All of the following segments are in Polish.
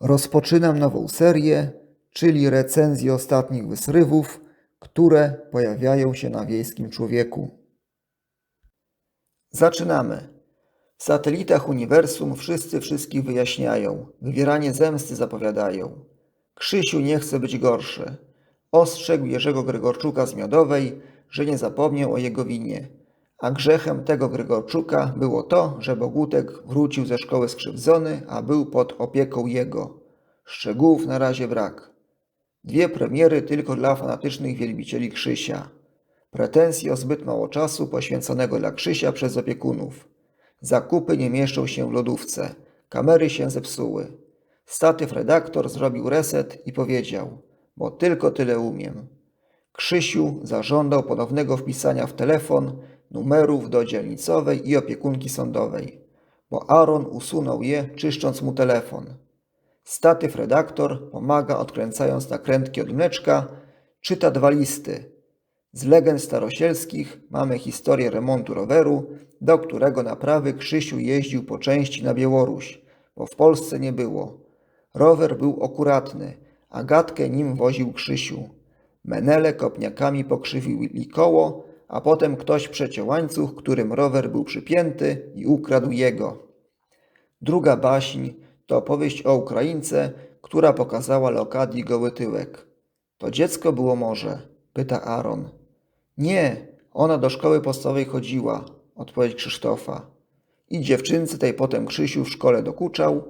Rozpoczynam nową serię, czyli recenzję ostatnich wysrywów, które pojawiają się na wiejskim człowieku. Zaczynamy. W satelitach uniwersum wszyscy wszystkich wyjaśniają, wywieranie zemsty zapowiadają. Krzysiu nie chce być gorszy. Ostrzegł Jerzego Gregorczuka z Miodowej, że nie zapomniał o jego winie. A grzechem tego Gregorczuka było to, że Bogutek wrócił ze szkoły skrzywdzony, a był pod opieką jego. Szczegółów na razie brak. Dwie premiery tylko dla fanatycznych wielbicieli Krzysia. Pretensje o zbyt mało czasu poświęconego dla Krzysia przez opiekunów. Zakupy nie mieszczą się w lodówce. Kamery się zepsuły. Statyw redaktor zrobił reset i powiedział, bo tylko tyle umiem. Krzysiu zażądał ponownego wpisania w telefon numerów do dzielnicowej i opiekunki sądowej, bo Aaron usunął je, czyszcząc mu telefon. Statyw redaktor pomaga odkręcając nakrętki od mleczka, czyta dwa listy. Z legend starosielskich mamy historię remontu roweru, do którego naprawy Krzysiu jeździł po części na Białoruś, bo w Polsce nie było. Rower był akuratny, a gadkę nim woził Krzysiu. Menele kopniakami pokrzywili koło, a potem ktoś przeciął łańcuch, którym rower był przypięty i ukradł jego. Druga baśń to opowieść o Ukraińce, która pokazała Leokadii goły tyłek. To dziecko było może? pyta Aaron. Nie, ona do szkoły podstawowej chodziła, odpowiedź Krzysztofa. I dziewczynce tej potem Krzysiu w szkole dokuczał,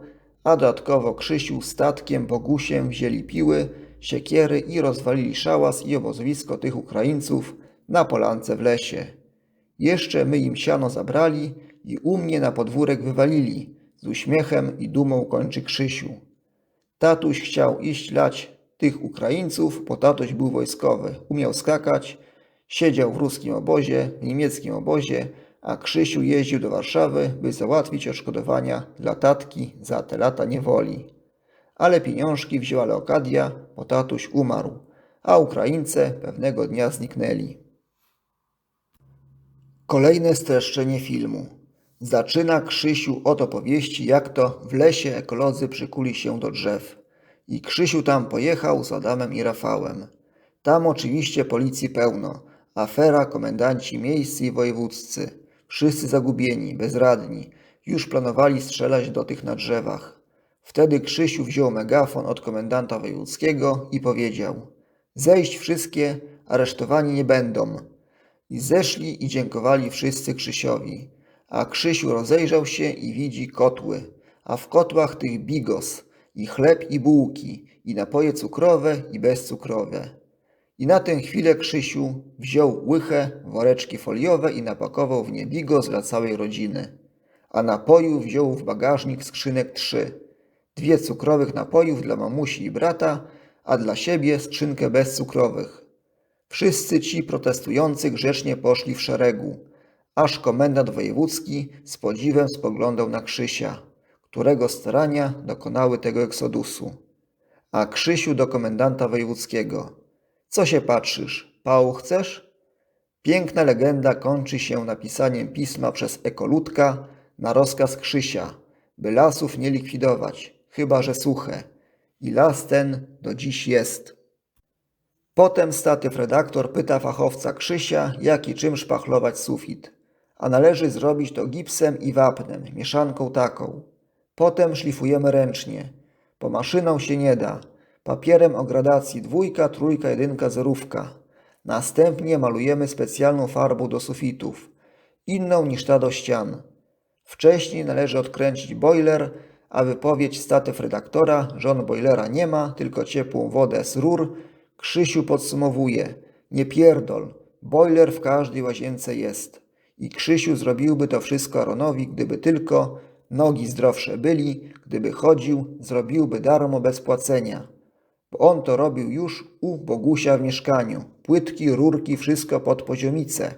a dodatkowo Krzysiu statkiem Bogusiem wzięli piły, siekiery i rozwalili szałas i obozowisko tych Ukraińców na polance w lesie. Jeszcze my im siano zabrali i u mnie na podwórek wywalili. Z uśmiechem i dumą kończy Krzysiu. Tatuś chciał iść lać tych Ukraińców, bo tatuś był wojskowy. Umiał skakać, siedział w ruskim obozie, w niemieckim obozie, a Krzysiu jeździł do Warszawy, by załatwić odszkodowania dla tatki za te lata niewoli. Ale pieniążki wzięła Leokadia, bo tatuś umarł, a Ukraińcy pewnego dnia zniknęli. Kolejne streszczenie filmu. Zaczyna Krzysiu od opowieści, jak to w lesie ekolodzy przykuli się do drzew. I Krzysiu tam pojechał z Adamem i Rafałem. Tam oczywiście policji pełno. Afera, komendanci miejscy i wojewódzcy. Wszyscy zagubieni, bezradni. Już planowali strzelać do tych na drzewach. Wtedy Krzysiu wziął megafon od komendanta wojewódzkiego i powiedział Zejść wszystkie, aresztowani nie będą. I zeszli i dziękowali wszyscy Krzysiowi. A Krzysiu rozejrzał się i widzi kotły, a w kotłach tych bigos, i chleb i bułki, i napoje cukrowe i bezcukrowe. I na tę chwilę Krzysiu wziął łychę, woreczki foliowe i napakował w nie bigos dla całej rodziny. A napoju wziął w bagażnik skrzynek trzy. Dwie cukrowych napojów dla mamusi i brata, a dla siebie skrzynkę bezcukrowych. Wszyscy ci protestujący grzecznie poszli w szeregu, aż komendant wojewódzki z podziwem spoglądał na Krzysia, którego starania dokonały tego eksodusu. A Krzysiu do komendanta wojewódzkiego. Co się patrzysz? Pału chcesz? Piękna legenda kończy się napisaniem pisma przez ekoludka na rozkaz Krzysia, by lasów nie likwidować, chyba że suche. I las ten do dziś jest. Potem statyw redaktor pyta fachowca Krzysia, jak i czym szpachlować sufit. A należy zrobić to gipsem i wapnem, mieszanką taką. Potem szlifujemy ręcznie. Po maszyną się nie da. Papierem o gradacji dwójka, trójka, jedynka, zerówka. Następnie malujemy specjalną farbą do sufitów. Inną niż ta do ścian. Wcześniej należy odkręcić boiler, a wypowiedź statyw redaktora, że on boilera nie ma, tylko ciepłą wodę z rur, Krzysiu podsumowuje. Nie pierdol, boiler w każdej łazience jest. I Krzysiu zrobiłby to wszystko Aronowi, gdyby tylko nogi zdrowsze byli, gdyby chodził, zrobiłby darmo bez płacenia. Bo on to robił już u Bogusia w mieszkaniu. Płytki, rurki, wszystko pod poziomicę.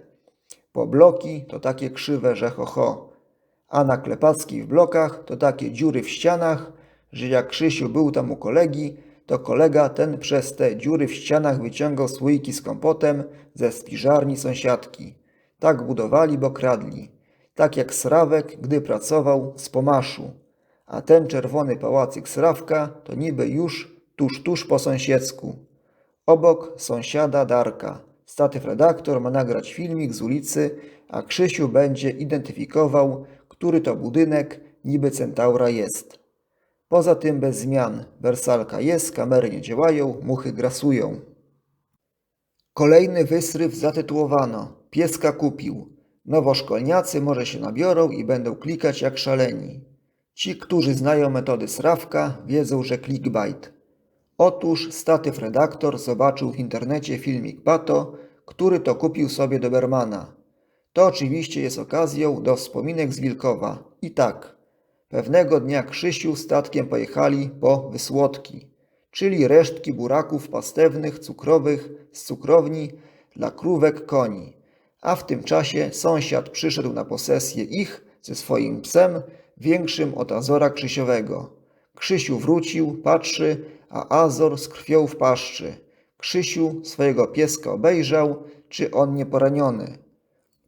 Bo bloki to takie krzywe, że ho, ho. A na Klepackiej w blokach to takie dziury w ścianach, że jak Krzysiu był tam u kolegi, to kolega ten przez te dziury w ścianach wyciągał słoiki z kompotem ze spiżarni sąsiadki. Tak budowali, bo kradli. Tak jak Srawek, gdy pracował z pomaszu. a ten czerwony pałacyk Srawka to niby już tuż, tuż po sąsiedzku. Obok sąsiada Darka. Statyw redaktor ma nagrać filmik z ulicy, a Krzysiu będzie identyfikował, który to budynek niby centaura jest. Poza tym bez zmian. Wersalka jest, kamery nie działają, muchy grasują. Kolejny wysryw zatytułowano Pieska kupił. Nowoszkolniacy może się nabiorą i będą klikać jak szaleni. Ci, którzy znają metody Srawka, wiedzą, że clickbait. Otóż statyw redaktor zobaczył w internecie filmik Pato, który to kupił sobie Dobermana. To oczywiście jest okazją do wspominek z Wilkowa. I tak, pewnego dnia Krzysiu statkiem pojechali po wysłodki, czyli resztki buraków pastewnych, cukrowych z cukrowni dla krówek koni. A w tym czasie sąsiad przyszedł na posesję ich ze swoim psem, większym od Azora Krzysiowego. Krzysiu wrócił, patrzy, a Azor z krwią w paszczy. Krzysiu swojego pieska obejrzał, czy on nie poraniony.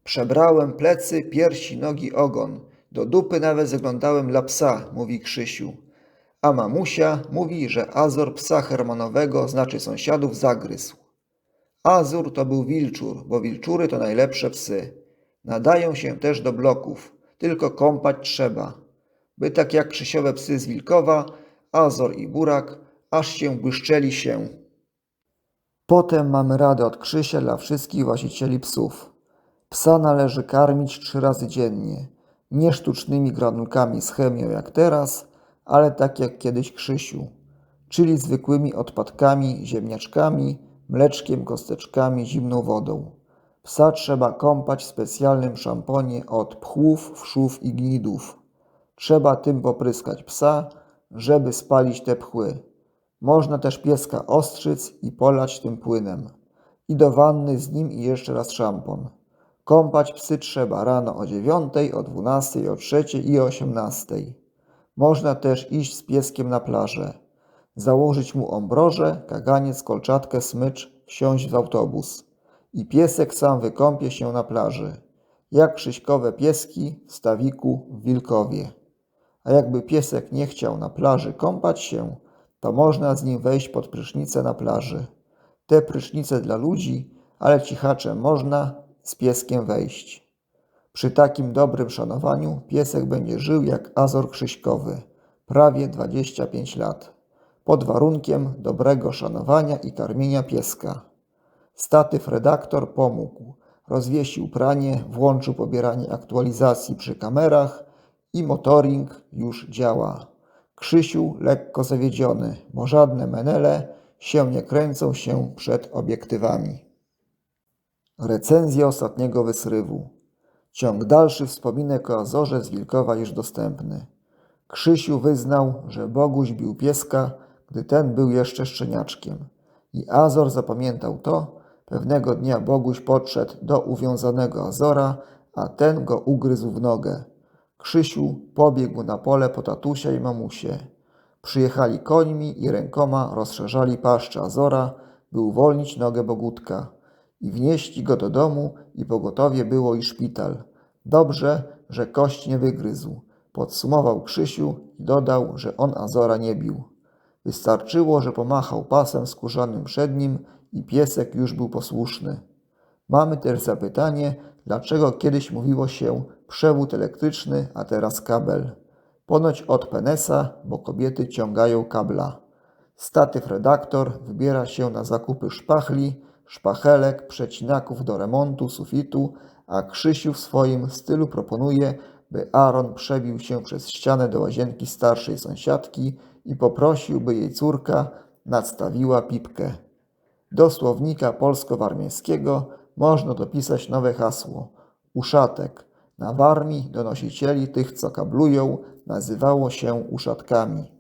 Przebrałem plecy, piersi, nogi, ogon. Do dupy nawet zaglądałem dla psa, mówi Krzysiu. A mamusia mówi, że Azor psa Hermanowego, znaczy sąsiadów, zagryzł. Azur to był wilczur, bo wilczury to najlepsze psy. Nadają się też do bloków, tylko kąpać trzeba. By tak jak krzysiowe psy z Wilkowa, Azor i Burak, aż się błyszczeli się. Potem mamy radę od Krzysia dla wszystkich właścicieli psów. Psa należy karmić trzy razy dziennie. Nie sztucznymi granulkami z chemią jak teraz, ale tak jak kiedyś Krzysiu. Czyli zwykłymi odpadkami, ziemniaczkami, mleczkiem, kosteczkami, zimną wodą. Psa trzeba kąpać w specjalnym szamponie od pchłów, wszów i gnidów. Trzeba tym popryskać psa, żeby spalić te pchły. Można też pieska ostrzyc i polać tym płynem. I do wanny z nim i jeszcze raz szampon. Kąpać psy trzeba rano o dziewiątej, o dwunastej, o trzeciej i o osiemnastej. Można też iść z pieskiem na plażę. Założyć mu ombroże, kaganiec, kolczatkę, smycz, wsiąść w autobus. I piesek sam wykąpie się na plaży. Jak krzyśkowe pieski w stawiku w Wilkowie. A jakby piesek nie chciał na plaży kąpać się, to można z nim wejść pod prysznicę na plaży. Te prysznice dla ludzi, ale cichaczem można z pieskiem wejść. Przy takim dobrym szanowaniu piesek będzie żył jak Azor Krzyśkowy, prawie 25 lat, pod warunkiem dobrego szanowania i karmienia pieska. Statyw redaktor pomógł, rozwiesił pranie, włączył pobieranie aktualizacji przy kamerach i motoring już działa. Krzysiu lekko zawiedziony, bo żadne menele się nie kręcą się przed obiektywami. Recenzja ostatniego wysrywu. Ciąg dalszy wspominek o Azorze z Wilkowa już dostępny. Krzysiu wyznał, że Boguś bił pieska, gdy ten był jeszcze szczeniaczkiem. I Azor zapamiętał to. Pewnego dnia Boguś podszedł do uwiązanego Azora, a ten go ugryzł w nogę. Krzysiu pobiegł na pole po tatusia i mamusie. Przyjechali końmi i rękoma rozszerzali paszczę Azora, by uwolnić nogę Bogutka. I wnieśli go do domu i pogotowie było i szpital. Dobrze, że kość nie wygryzł. Podsumował Krzysiu i dodał, że on Azora nie bił. Wystarczyło, że pomachał pasem skórzanym przed nim i piesek już był posłuszny. Mamy też zapytanie, dlaczego kiedyś mówiło się przewód elektryczny, a teraz kabel. Ponoć od penesa, bo kobiety ciągają kabla. Statyw redaktor wybiera się na zakupy szpachli, szpachelek, przecinaków do remontu sufitu, a Krzysiu w swoim stylu proponuje, by Aaron przebił się przez ścianę do łazienki starszej sąsiadki i poprosił, by jej córka nadstawiła pipkę. Do słownika polsko-warmińskiego można dopisać nowe hasło uszatek. Na warmii donosicieli tych, co kablują, nazywało się uszatkami.